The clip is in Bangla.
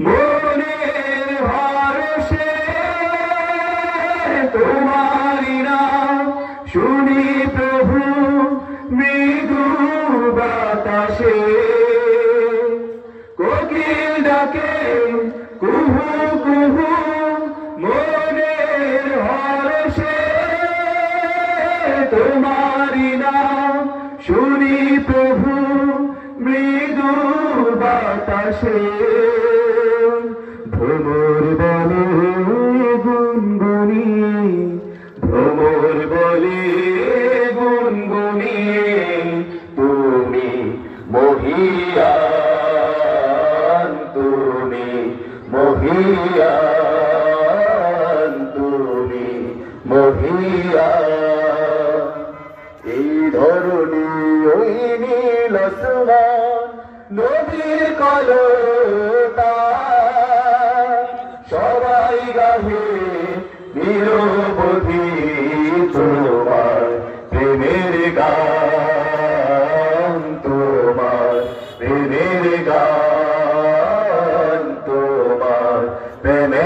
মনের ভরসে তোমারি নাম। শুনি প্রভু, মৃদু বাতাসে। কোকিল ডাকে, কুহু কুহু, মনের হরসে তোমারি নাম। শুনি প্রভু, মৃদু বাতাসে। ভ্রমর বলে গুনগুনি তুমি মহিয়ান তুমি মহিয়ান তুমি মহিয়ান এই ধরনী ওই নীল নদীর কলতা সবাই গাহে নিরবধি গান তোমার প্রেমের গান তোমার প্রেমের